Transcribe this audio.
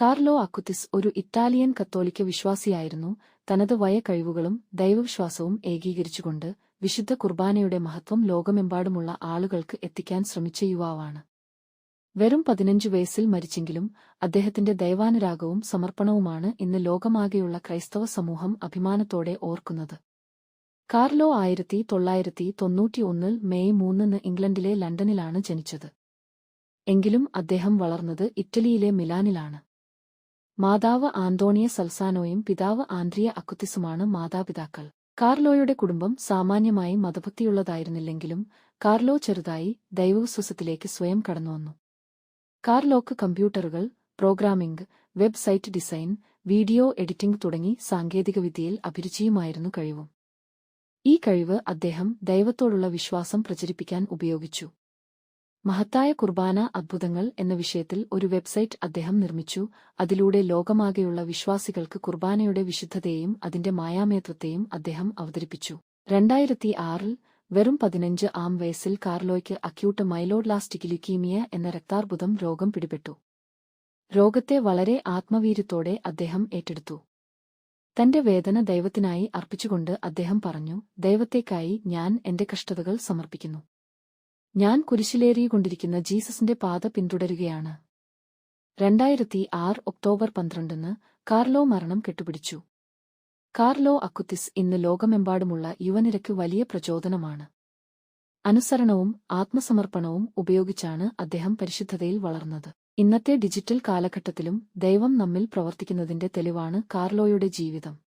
Carlo അക്കുത്തിസ് ഒരു Italian കത്തോലിക്ക വിശ്വാസിയായിരുന്നു. തനത് വയ കഴിവുകളും ദൈവവിശ്വാസവും ഏകീകരിച്ചുകൊണ്ട് വിശുദ്ധ കുർബാനയുടെ മഹത്വം ലോകമെമ്പാടുമുള്ള ആളുകൾക്ക് എത്തിക്കാൻ ശ്രമിച്ച യുവാവാണ്. വെറും പതിനഞ്ചു വയസ്സിൽ മരിച്ചെങ്കിലും അദ്ദേഹത്തിന്റെ ദൈവാനുരാഗവും സമർപ്പണവുമാണ് ഇന്ന് ലോകമാകെയുള്ള ക്രൈസ്തവ സമൂഹം അഭിമാനത്തോടെ ഓർക്കുന്നത്. കാർലോ ആയിരത്തി തൊള്ളായിരത്തി തൊണ്ണൂറ്റിയൊന്നിൽ മെയ് മൂന്നിന് ഇംഗ്ലണ്ടിലെ ലണ്ടനിലാണ് ജനിച്ചത്. എങ്കിലും അദ്ദേഹം വളർന്നത് ഇറ്റലിയിലെ മിലാനിലാണ്. മാതാവ് ആന്തോണിയ സൽസാനോയും പിതാവ് ആൻഡ്രിയ അക്കുത്തിസുമാണ് മാതാപിതാക്കൾ. കാർലോയുടെ കുടുംബം സാമാന്യമായി മതഭക്തിയുള്ളതായിരുന്നില്ലെങ്കിലും കാർലോ ചെറുതായി ദൈവവിശ്വസത്തിലേക്ക് സ്വയം കടന്നുവന്നു. കാർലോക്ക് കമ്പ്യൂട്ടറുകൾ programming website design video editing തുടങ്ങി സാങ്കേതികവിദ്യയിൽ അഭിരുചിയുമായിരുന്നു കഴിവും. ഈ കഴിവ് അദ്ദേഹം ദൈവത്തോടുള്ള വിശ്വാസം പ്രചരിപ്പിക്കാൻ ഉപയോഗിച്ചു. മഹത്തായ കുർബാന അത്ഭുതങ്ങൾ എന്ന വിഷയത്തിൽ ഒരു വെബ്സൈറ്റ് അദ്ദേഹം നിർമ്മിച്ചു. അതിലൂടെ ലോകമാകെയുള്ള വിശ്വാസികൾക്ക് കുർബാനയുടെ വിശുദ്ധതയെയും അതിന്റെ മായാമേത്വത്തെയും അദ്ദേഹം അവതരിപ്പിച്ചു. രണ്ടായിരത്തി ആറിൽ വെറും പതിനഞ്ച് ആം വയസ്സിൽ കാർലോയ്ക്ക് അക്യൂട്ട് മൈലോഡ്ലാസ്റ്റിക് ലുക്കീമിയ എന്ന രക്താർബുദം രോഗം പിടിപെട്ടു. രോഗത്തെ വളരെ ആത്മവീര്യത്തോടെ അദ്ദേഹം ഏറ്റെടുത്തു. തന്റെ വേദന ദൈവത്തിനായി അർപ്പിച്ചുകൊണ്ട് അദ്ദേഹം പറഞ്ഞു ദൈവത്തേക്കായി ഞാൻ എന്റെ കഷ്ടതകൾ സമർപ്പിക്കുന്നു. ഞാൻ കുരിശിലേറിയുകൊണ്ടിരിക്കുന്ന ജീസസിന്റെ പാത പിന്തുടരുകയാണ്. രണ്ടായിരത്തി ആറ് ഒക്ടോബർ പന്ത്രണ്ടിന് കാർലോ മരണം കെട്ടുപിടിച്ചു. കാർലോ അക്കുത്തിസ് ഇന്ന് ലോകമെമ്പാടുമുള്ള യുവനിരക്ക് വലിയ പ്രചോദനമാണ്. അനുസരണവും ആത്മസമർപ്പണവും ഉപയോഗിച്ചാണ് അദ്ദേഹം പരിശുദ്ധതയിൽ വളർന്നത്. ഇന്നത്തെ ഡിജിറ്റൽ കാലഘട്ടത്തിലും ദൈവം നമ്മിൽ പ്രവർത്തിക്കുന്നതിന്റെ തെളിവാണ് കാർലോയുടെ ജീവിതം.